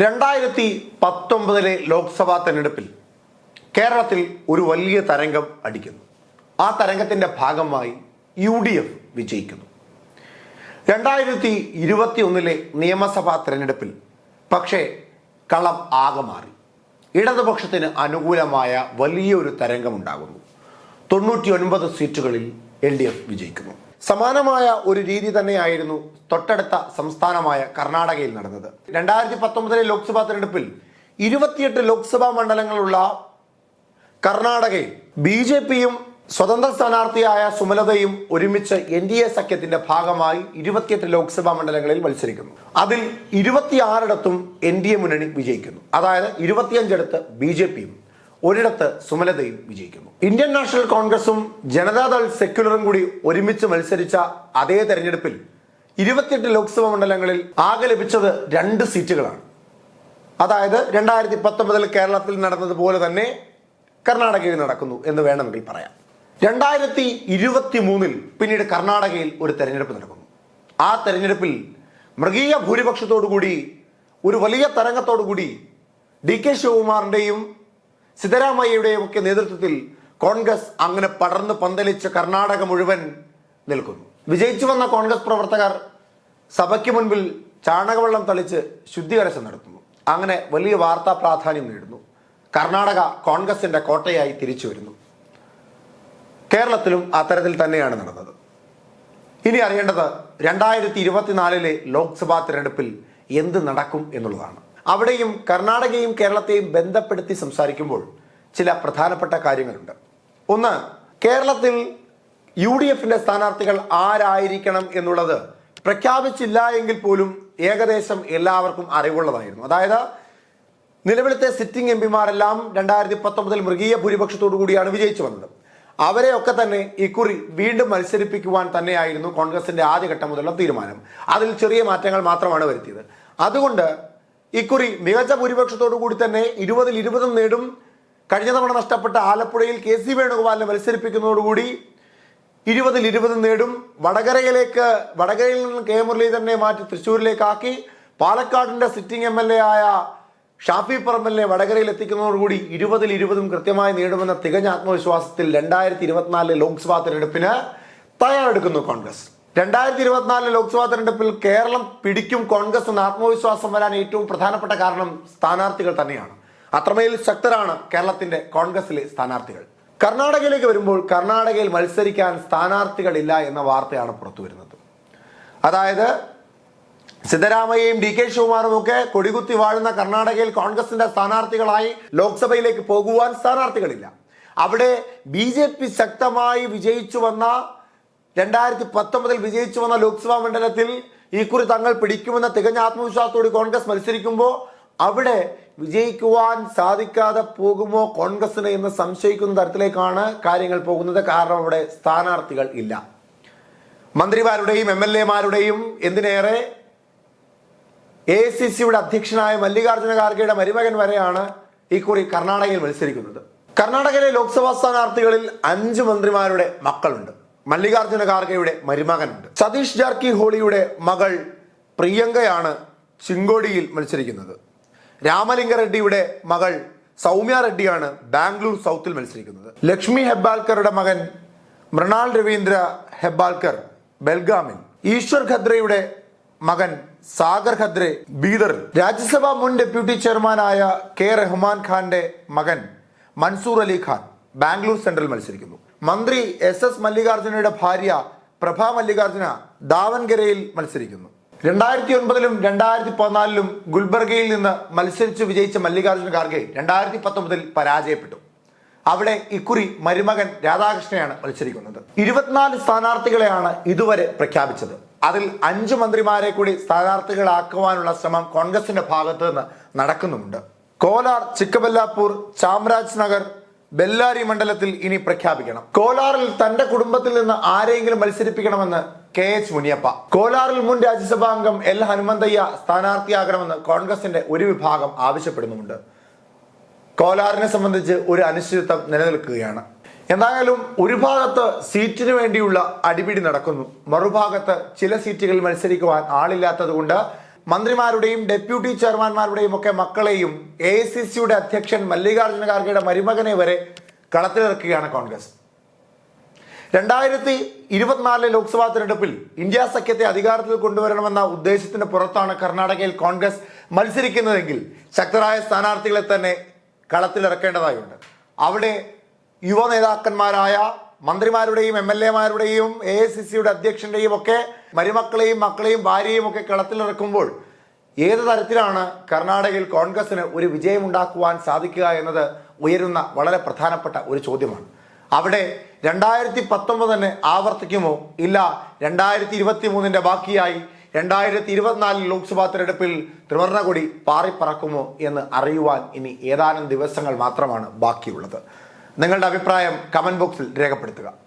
രണ്ടായിരത്തി പത്തൊമ്പതിലെ ലോക്സഭാ തെരഞ്ഞെടുപ്പിൽ കേരളത്തിൽ ഒരു വലിയ തരംഗം അടിക്കുന്നു. ആ തരംഗത്തിന്റെ ഭാഗമായി യു ഡി എഫ് വിജയിക്കുന്നു. രണ്ടായിരത്തി ഇരുപത്തി ഒന്നിലെ നിയമസഭാ തെരഞ്ഞെടുപ്പിൽ പക്ഷേ കളം ആകെ മാറി. ഇടതുപക്ഷത്തിന് അനുകൂലമായ വലിയൊരു തരംഗമുണ്ടാകുന്നു. തൊണ്ണൂറ്റി ഒൻപത് സീറ്റുകളിൽ എൽ ഡി എഫ് വിജയിക്കുന്നു. സമാനമായ ഒരു രീതി തന്നെയായിരുന്നു തൊട്ടടുത്ത സംസ്ഥാനമായ കർണാടകയിൽ നടന്നത്. രണ്ടായിരത്തി പത്തൊമ്പതിലെ ലോക്സഭാ തെരഞ്ഞെടുപ്പിൽ ഇരുപത്തിയെട്ട് ലോക്സഭാ മണ്ഡലങ്ങളുള്ള കർണാടകയിൽ ബി ജെ പിയും സ്വതന്ത്ര സ്ഥാനാർത്ഥിയായ സുമലതയും ഒരുമിച്ച് എൻ ഡി എ സഖ്യത്തിന്റെ ഭാഗമായി ഇരുപത്തിയെട്ട് ലോക്സഭാ മണ്ഡലങ്ങളിൽ മത്സരിക്കുന്നു. അതിൽ ഇരുപത്തിയാറിടത്തും എൻ ഡി എ മുന്നണി വിജയിക്കുന്നു. അതായത് ഇരുപത്തിയഞ്ചിടത്ത് ബി ജെ പിയും ഒരിടത്ത് സുമലതയും വിജയിക്കുന്നു. ഇന്ത്യൻ നാഷണൽ കോൺഗ്രസും ജനതാദൾ സെക്യുലറും കൂടി ഒരുമിച്ച് മത്സരിച്ച അതേ തെരഞ്ഞെടുപ്പിൽ ഇരുപത്തിയെട്ട് ലോക്സഭാ മണ്ഡലങ്ങളിൽ ആകെ ലഭിച്ചത് രണ്ട് സീറ്റുകളാണ്. അതായത് രണ്ടായിരത്തി പത്തൊമ്പതിൽ കേരളത്തിൽ നടന്നതുപോലെ തന്നെ കർണാടകയിൽ നടക്കുന്നു എന്ന് വേണമെങ്കിൽ പറയാം. രണ്ടായിരത്തി ഇരുപത്തി മൂന്നിൽ പിന്നീട് കർണാടകയിൽ ഒരു തെരഞ്ഞെടുപ്പ് നടക്കുന്നു. ആ തെരഞ്ഞെടുപ്പിൽ മൃഗീയ ഭൂരിപക്ഷത്തോടുകൂടി ഒരു വലിയ തരംഗത്തോടുകൂടി ഡി കെ ശിവകുമാറിന്റെയും സിദ്ധരാമയ്യയുടെയും ഒക്കെ നേതൃത്വത്തിൽ കോൺഗ്രസ് അങ്ങനെ പടർന്ന് പന്തലിച്ച് കർണാടക മുഴുവൻ നിൽക്കുന്നു. വിജയിച്ചു വന്ന കോൺഗ്രസ് പ്രവർത്തകർ സഭയ്ക്ക് മുൻപിൽ ചാണകവെള്ളം തളിച്ച് ശുദ്ധികലശം നടത്തുന്നു. അങ്ങനെ വലിയ വാർത്താ പ്രാധാന്യം നേടുന്നു. കർണാടക കോൺഗ്രസിന്റെ കോട്ടയായി തിരിച്ചു വരുന്നു. കേരളത്തിലും അത്തരത്തിൽ തന്നെയാണ് നടന്നത്. ഇനി അറിയേണ്ടത് രണ്ടായിരത്തി ഇരുപത്തിനാലിലെ ലോക്സഭാ തിരഞ്ഞെടുപ്പിൽ എന്ത് നടക്കും എന്നുള്ളതാണ്. അവിടെയും കർണാടകയും കേരളത്തെയും ബന്ധപ്പെടുത്തി സംസാരിക്കുമ്പോൾ ചില പ്രധാനപ്പെട്ട കാര്യങ്ങളുണ്ട്. ഒന്ന് കേരളത്തിൽ യു ഡി എഫിന്റെ സ്ഥാനാർത്ഥികൾ ആരായിരിക്കണം എന്നുള്ളത് പ്രഖ്യാപിച്ചില്ല എങ്കിൽ പോലും ഏകദേശം എല്ലാവർക്കും അറിവുള്ളതായിരുന്നു. അതായത് നിലവിലത്തെ സിറ്റിംഗ് എം പിമാരെല്ലാം രണ്ടായിരത്തി പത്തൊമ്പതിൽ മൃഗീയ ഭൂരിപക്ഷത്തോടു കൂടിയാണ് വിജയിച്ചു വന്നത്. അവരെയൊക്കെ തന്നെ ഇക്കുറി വീണ്ടും മത്സരിപ്പിക്കുവാൻ തന്നെയായിരുന്നു കോൺഗ്രസിന്റെ ആദ്യഘട്ടം മുതലുള്ള തീരുമാനം. അതിൽ ചെറിയ മാറ്റങ്ങൾ മാത്രമാണ് വരുത്തിയത്. അതുകൊണ്ട് ഇക്കുറി മികച്ച ഭൂരിപക്ഷത്തോടു കൂടി തന്നെ ഇരുപതിൽ ഇരുപതും നേടും. കഴിഞ്ഞ തവണ നഷ്ടപ്പെട്ട ആലപ്പുഴയിൽ കെ സി വേണുഗോപാലിനെ മത്സരിപ്പിക്കുന്നതോടുകൂടി ഇരുപതിൽ ഇരുപതും നേടും. വടകരയിലേക്ക് വടകരയിൽ നിന്ന് കെ മുരളീധരനെ മാറ്റി തൃശ്ശൂരിലേക്കാക്കി. പാലക്കാടിന്റെ സിറ്റിംഗ് എം എൽ എ ആയ ഷാഫി പറമ്പലിനെ വടകരയിൽ എത്തിക്കുന്നതോടുകൂടി ഇരുപതിൽ ഇരുപതും കൃത്യമായി നേടുമെന്ന തികഞ്ഞ ആത്മവിശ്വാസത്തിൽ രണ്ടായിരത്തി ഇരുപത്തിനാലിലെ ലോക്സഭാ തെരഞ്ഞെടുപ്പിന് തയ്യാറെടുക്കുന്നു കോൺഗ്രസ്. രണ്ടായിരത്തി ഇരുപത്തിനാലിലെ ലോക്സഭാ തെരഞ്ഞെടുപ്പിൽ കേരളം പിടിക്കും കോൺഗ്രസ് എന്ന ആത്മവിശ്വാസം വരാൻ ഏറ്റവും പ്രധാനപ്പെട്ട കാരണം സ്ഥാനാർത്ഥികൾ തന്നെയാണ്. അത്രമേൽ ശക്തരാണ് കേരളത്തിന്റെ കോൺഗ്രസിലെ സ്ഥാനാർത്ഥികൾ. കർണാടകയിലേക്ക് വരുമ്പോൾ കർണാടകയിൽ മത്സരിക്കാൻ സ്ഥാനാർത്ഥികളില്ല എന്ന വാർത്തയാണ് പുറത്തു വരുന്നത് അതായത് സിദ്ധരാമയ്യയും ഡി കെ ശിവകുമാറും ഒക്കെ കൊടികുത്തി വാഴുന്ന കർണാടകയിൽ കോൺഗ്രസിന്റെ സ്ഥാനാർത്ഥികളായി ലോക്സഭയിലേക്ക് പോകുവാൻ സ്ഥാനാർത്ഥികളില്ല. അവിടെ ബി ശക്തമായി വിജയിച്ചു വന്ന രണ്ടായിരത്തി പത്തൊമ്പതിൽ വിജയിച്ചു വന്ന ലോക്സഭാ മണ്ഡലത്തിൽ ഇക്കുറി തങ്ങൾ പിടിക്കുമെന്ന തികഞ്ഞ ആത്മവിശ്വാസത്തോടെ കോൺഗ്രസ് മത്സരിക്കുമ്പോൾ അവിടെ വിജയിക്കുവാൻ സാധിക്കാതെ പോകുമോ കോൺഗ്രസിന് എന്ന് സംശയിക്കുന്ന തരത്തിലേക്കാണ് കാര്യങ്ങൾ പോകുന്നത്. കാരണം അവിടെ സ്ഥാനാർത്ഥികൾ ഇല്ല. മന്ത്രിമാരുടെയും എം എൽ എമാരുടെയും എന്തിനേറെ എ സി സിയുടെ അധ്യക്ഷനായ മല്ലികാർജുന ഖാർഗെയുടെ മരുമകൻ വരെയാണ് ഇക്കുറി കർണാടകയിൽ മത്സരിക്കുന്നത്. കർണാടകയിലെ ലോക്സഭാ സ്ഥാനാർത്ഥികളിൽ അഞ്ച് മന്ത്രിമാരുടെ മക്കളുണ്ട്. മല്ലികാർജുന ഖാർഗെയുടെ മരുമകനുണ്ട്. സതീഷ് ജാർക്കി ഹോളിയുടെ മകൾ പ്രിയങ്കയാണ് ചിങ്കോടിയിൽ മത്സരിക്കുന്നത്. രാമലിംഗ റെഡ്ഡിയുടെ മകൾ സൗമ്യ റെഡ്ഡിയാണ് ബാംഗ്ലൂർ സൗത്തിൽ മത്സരിക്കുന്നത്. ലക്ഷ്മി ഹെബ്ബാൽക്കറുടെ മകൻ മൃണാൾ രവീന്ദ്ര ഹെബ്ബാൽക്കർ ബെൽഗാമിൽ. ഈശ്വർ ഖദ്രയുടെ മകൻ സാഗർ ഖദ്രെ ബീദർ രാജ്യസഭാ മുൻ ഡെപ്യൂട്ടി ചെയർമാനായ കെ റഹ്മാൻ ഖാന്റെ മകൻ മൻസൂർ അലി ഖാൻ ബാംഗ്ലൂർ സെൻട്രൽ മത്സരിക്കുന്നു. മന്ത്രി എസ് എസ് മല്ലികാർജുനയുടെ ഭാര്യ പ്രഭ മല്ലികാർജുന ദാവൻഗരയിൽ മത്സരിക്കുന്നു. രണ്ടായിരത്തി ഒൻപതിലും രണ്ടായിരത്തി പതിനാലിലും ഗുൽബർഗയിൽ നിന്ന് മത്സരിച്ച് വിജയിച്ച മല്ലികാർജുന ഖാർഗെ രണ്ടായിരത്തി പത്തൊമ്പതിൽ പരാജയപ്പെട്ടു. അവിടെ ഇക്കുറി മരുമകൻ രാധാകൃഷ്ണയാണ് മത്സരിക്കുന്നത്. ഇരുപത്തിനാല് സ്ഥാനാർത്ഥികളെയാണ് ഇതുവരെ പ്രഖ്യാപിച്ചത്. അതിൽ അഞ്ച് മന്ത്രിമാരെ കൂടി സ്ഥാനാർത്ഥികളാക്കുവാനുള്ള ശ്രമം കോൺഗ്രസിന്റെ ഭാഗത്ത് നിന്ന് നടക്കുന്നുമുണ്ട്. കോലാർ ചിക്കബല്ലാപൂർ ചാമരാജ് നഗർ ബെല്ലാരി മണ്ഡലത്തിൽ ഇനി പ്രഖ്യാപിക്കണം. കോലാറിൽ തന്റെ കുടുംബത്തിൽ നിന്ന് ആരെയെങ്കിലും മത്സരിപ്പിക്കണമെന്ന് കെ എച്ച് മുനിയപ്പ. കോലാറിൽ മുൻ രാജ്യസഭാ അംഗം എൽ ഹനുമന്തയ്യ സ്ഥാനാർത്ഥിയാകണമെന്ന് കോൺഗ്രസിന്റെ ഒരു വിഭാഗം ആവശ്യപ്പെടുന്നുമുണ്ട്. കോലാറിനെ സംബന്ധിച്ച് ഒരു അനിശ്ചിതത്വം നിലനിൽക്കുകയാണ്. എന്തായാലും ഒരു ഭാഗത്ത് സീറ്റിന് വേണ്ടിയുള്ള അടിപിടി നടക്കുന്നു. മറുഭാഗത്ത് ചില സീറ്റുകളിൽ മത്സരിക്കുവാൻ ആളില്ലാത്തത് കൊണ്ട് മന്ത്രിമാരുടെയും ഡെപ്യൂട്ടി ചെയർമാൻമാരുടെയും ഒക്കെ മക്കളെയും എ സി സിയുടെ അധ്യക്ഷൻ മല്ലികാർജുന ഖാർഗെയുടെ മരുമകനെ വരെ കളത്തിലിറക്കുകയാണ് കോൺഗ്രസ്. രണ്ടായിരത്തി ഇരുപത്തിനാലിലെ ലോക്സഭാ തെരഞ്ഞെടുപ്പിൽ ഇന്ത്യ സഖ്യത്തെ അധികാരത്തിൽ കൊണ്ടുവരണമെന്ന ഉദ്ദേശത്തിന് പുറത്താണ് കർണാടകയിൽ കോൺഗ്രസ് മത്സരിക്കുന്നതെങ്കിൽ ശക്തരായ സ്ഥാനാർത്ഥികളെ തന്നെ കളത്തിലിറക്കേണ്ടതായുണ്ട്. അവിടെ യുവ നേതാക്കന്മാരായ മന്ത്രിമാരുടെയും എം എൽ എമാരുടെയും എ ഐ സി സിയുടെ അധ്യക്ഷന്റെയും ഒക്കെ മരുമക്കളെയും മക്കളെയും ഭാര്യയും ഒക്കെ കളത്തിലിറക്കുമ്പോൾ ഏത് തരത്തിലാണ് കർണാടകയിൽ കോൺഗ്രസിന് ഒരു വിജയമുണ്ടാക്കുവാൻ സാധിക്കുക എന്നത് ഉയരുന്ന വളരെ പ്രധാനപ്പെട്ട ഒരു ചോദ്യമാണ്. അവിടെ രണ്ടായിരത്തി പത്തൊമ്പത് തന്നെ ആവർത്തിക്കുമോ? ഇല്ല രണ്ടായിരത്തി ഇരുപത്തി മൂന്നിന്റെ ബാക്കിയായി രണ്ടായിരത്തി ഇരുപത്തിനാലിൽ ലോക്സഭാ തെരഞ്ഞെടുപ്പിൽ ത്രിവർണകൊടി പാറിപ്പറക്കുമോ എന്ന് അറിയുവാൻ ഇനി ഏതാനും ദിവസങ്ങൾ മാത്രമാണ് ബാക്കിയുള്ളത്. നിങ്ങളുടെ അഭിപ്രായം കമന്റ് ബോക്സിൽ രേഖപ്പെടുത്തുക.